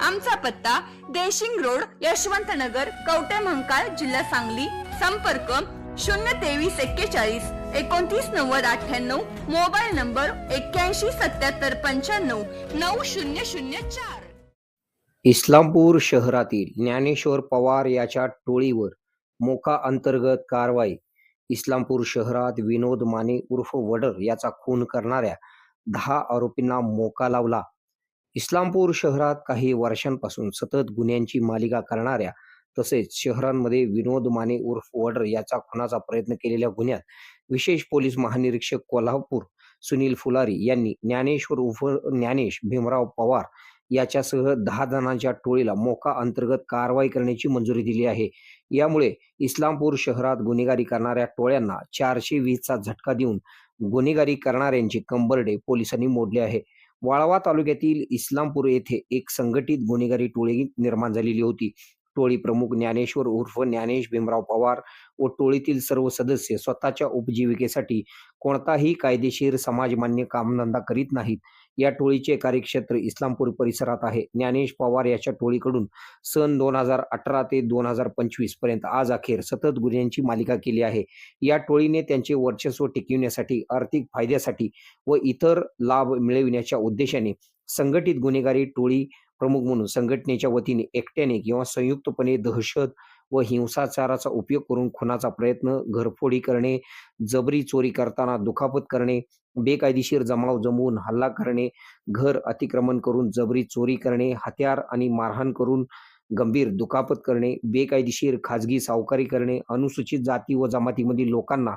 आमचा पत्ता देशिंग रोड यशवंत नगर कवटे महंकाळ जिल्हा सांगली. संपर्क शून्य तेवीस एक्केचाळीस एकोणतीस नव्वद अठ्ठ्याण्णव. मोबाईल नंबर एक्क्याऐंशी सत्याहत्तर पंच्याण्णव नऊ शून्य शून्य चार. इस्लामपूर शहरातील ज्ञानेश्वर पवार याच्या टोळीवर मोका अंतर्गत कारवाई. इस्लामपूर शहरात विनोद माने उर्फ वडर याचा खून करणाऱ्या दहा आरोपींना मोका लावला. इस्लामपूर शहरात काही वर्षांपासून सतत गुन्ह्यांची मालिका करणाऱ्या तसेच शहरांमध्ये विनोद माने उर्फ वडर याचा खुनाचा प्रयत्न केलेल्या गुन्ह्यात विशेष पोलीस महानिरीक्षक कोल्हापूर सुनील फुलारी यांनी ज्ञानेश्वर उर्फ ज्ञानेश भीमराव पवार याच्यासह दहा जणांच्या टोळीला मोका अंतर्गत कारवाई करण्याची मंजुरी दिली आहे. यामुळे इस्लामपूर शहरात गुन्हेगारी करणाऱ्या टोळ्यांना चारशे वीसचा झटका देऊन गुन्हेगारी करणाऱ्यांचे कंबरडे पोलिसांनी मोडले आहे. वाळवा तालुक्यातील इस्लामपूर येथे एक संघटित गुन्हेगारी टोळी निर्माण झालेली होती. टोळी प्रमुख ज्ञानेश्वर उर्फ ज्ञानेश भीमराव पवार व टोळीतील सर्व सदस्य स्वतःच्या उपजीविकेसाठी कोणताही कायदेशीर समाजमान्य कामधंदा करीत नाहीत. या टोळीचे कार्यक्षेत्र इस्लामपूर परिसरात आहे. ज्ञानेश पवार याच्या टोळीकडून सन दोन हजार अठरा ते दोन हजार पंचवीसपर्यंत आज अखेर सतत गुन्ह्यांची मालिका केली आहे. या टोळीने त्यांचे वर्चस्व टिकविण्यासाठी आर्थिक फायद्यासाठी व इतर लाभ मिळविण्याच्या उद्देशाने संघटित गुन्हेगारी टोळी प्रमुख म्हणून संघटनेच्या वतीने एकट्याने किंवा संयुक्तपणे दहशत व हिंसाचाराचा उपयोग करून खुनाचा प्रयत्न घरफोडी करणे जबरी चोरी करताना दुखापत करणे बेकायदेशीर जमाव जमवून हल्ला करणे घर अतिक्रमण करून जबरी चोरी करणे हत्यार आणि मारहाण करून गंभीर दुखापत करणे बेकायदेशीर खाजगी सावकारी करणे अनुसूचित जाती व जमातीमधील लोकांना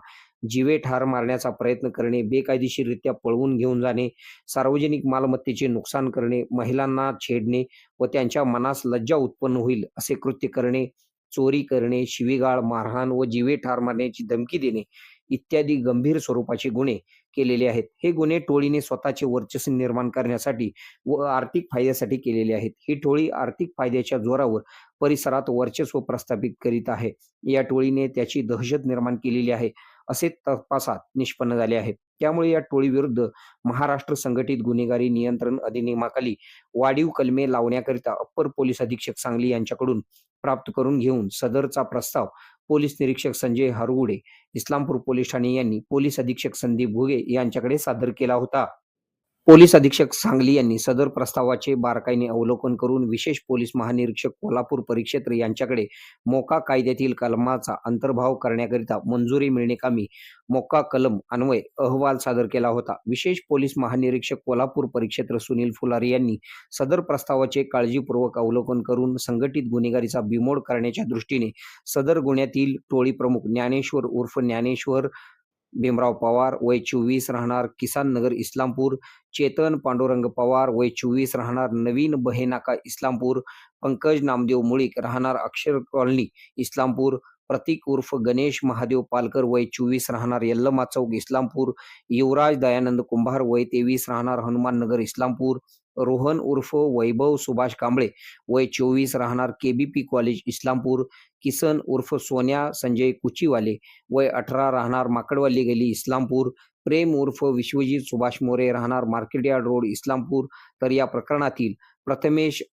जीवे ठार मारण्याचा प्रयत्न करणे बेकायदेशीररित्या पळवून घेऊन जाणे सार्वजनिक मालमत्तेचे नुकसान करणे महिलांना छेडणे व त्यांच्या मनास लज्जा उत्पन्न होईल असे कृत्य करणे चोरी करणे शिवीगाळ मारहाण व जीवे ठार मारण्याची धमकी देणे इत्यादी गंभीर स्वरूपाचे गुन्हे केलेले आहेत. हे गुन्हे टोळीने स्वतःचे वर्चस्व निर्माण करण्यासाठी व आर्थिक फायद्यासाठी केलेले आहेत. ही टोळी आर्थिक फायद्याच्या जोरावर परिसरात वर्चस्व प्रस्थापित करीत आहे. या टोळीने त्याची दहशत निर्माण केलेली आहे असे तपासात निष्पन्न झाले आहे. त्यामुळे या टोळीविरुद्ध महाराष्ट्र संघटित गुन्हेगारी नियंत्रण अधिनियमाखाली वाढीव कलमे लावण्याकरिता अप्पर पोलीस अधीक्षक सांगली यांच्याकडून प्राप्त करून घेऊन सदरचा प्रस्ताव पोलीस निरीक्षक संजय हरगुडे इस्लामपूर पोलीस ठाणे यांनी पोलीस अधीक्षक संदीप भुगे यांच्याकडे सादर केला होता. पोलीस अधीक्षक सांगली यांनी सदर प्रस्तावाचे बारकाईने अवलोकन करून विशेष पोलीस महानिरीक्षक कोल्हापूर परिक्षेत्र यांच्याकडे मोका कायद्यातील कलमाचा अंतर्भाव करण्याकरिता मंजुरी मिळणेकामी मोका कलम अन्वय अहवाल सादर केला होता. विशेष पोलीस महानिरीक्षक कोल्हापूर परिक्षेत्र सुनील फुलारी यांनी सदर प्रस्तावाचे काळजीपूर्वक अवलोकन करून संघटित गुन्हेगारीचा बिमोड करण्याच्या दृष्टीने सदर गुन्ह्यातील टोळी प्रमुख ज्ञानेश्वर उर्फ ज्ञानेश्वर भीमराव पवार वय चोवीस राहणार किसान नगर इस्लामपूर चेतन पांडुरंग पवार वय चोवीस राहणार नवीन बहेनाका इस्लामपूर पंकज नामदेव मुळीक राहणार अक्षर कॉलनी इस्लामपूर प्रतीक उर्फ गणेश महादेव पालकर वय चोवीस राहणार यल्लमा चौक इस्लामपूर युवराज दयानंद कुंभार वय तेवीस राहणार हनुमान नगर इस्लामपूर रोहन उर्फ वैभव सुभाष कांबळे. वय चोवीस राहणार केबीपी कॉलेज इस्लामपूर. किसन उर्फ सोन्या संजय कुचीवाले. वय अठरा राहणार माकडवाली गली इस्लामपूर. प्रेम उर्फ विश्वजित सुभाष मोरे राहणार मार्केट यार्ड रोड इस्लामपूर. तर या प्रकरणातील प्रथमेश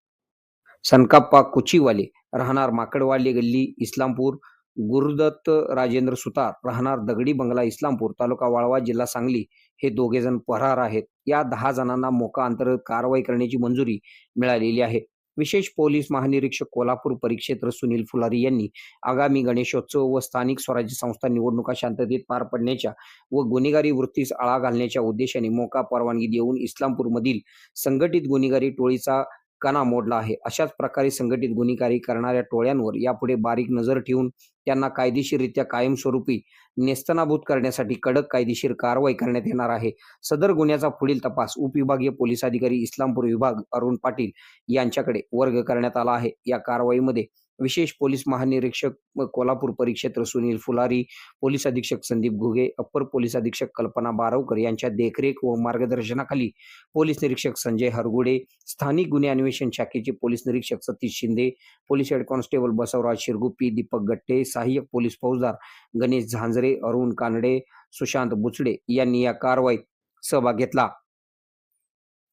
सनकाप्पा कुचीवाले राहणार माकडवाली गल्ली इस्लामपूर. गुरुदत्त राजेंद्र सुतार राहणार दगडी बंगला इस्लामपूर तालुका वाळवा जिल्हा सांगली. हे दोघे जण फरार आहेत. या दहा जणांना मोका अंतर्गत कारवाई करण्याची मंजुरी मिळालेली आहे. विशेष पोलीस महानिरीक्षक कोल्हापूर परिक्षेत्र सुनील फुलारी यांनी आगामी गणेशोत्सव व स्थानिक स्वराज्य संस्था निवडणुका शांततेत पार पडण्याच्या व गुन्हेगारी वृत्तीस आळा घालण्याच्या उद्देशाने मोका परवानगी देऊन इस्लामपूरमधील संघटित गुन्हेगारी टोळीचा कणा मोडला आहे. अशाच प्रकारे संघटित गुन्हेगारी करणाऱ्या टोळ्यांवर यापुढे बारीक नजर ठेवून त्यांना कायदेशीररित्या कायमस्वरूपी नेस्तनाभूत करण्यासाठी कडक कायदेशीर कारवाई करण्यात येणार आहे. सदर गुन्ह्याचा पुढील तपास उपविभागीय पोलीस अधिकारी इस्लामपूर विभाग अरुण पाटील यांच्याकडे वर्ग करण्यात आला आहे. या कारवाईमध्ये विशेष पोलीस महानिरीक्षक कोल्हापूर परिक्षेत्र सुनील फुलारी पोलीस अधीक्षक संदीप घुगे अप्पर पोलीस अधीक्षक कल्पना बारवकर यांच्या देखरेख व मार्गदर्शनाखाली पोलीस निरीक्षक संजय हरगुडे स्थानिक गुन्हे अन्वेषण शाखेचे पोलीस निरीक्षक Satish Shinde police head constable Basavraj Shirguppi Deepak Gatte सहाय्यक पोलीस फौजदार गणेश झांजरे अरुण कानडे सुशांत बुचडे यांनी या कारवाईत सहभाग घेतला.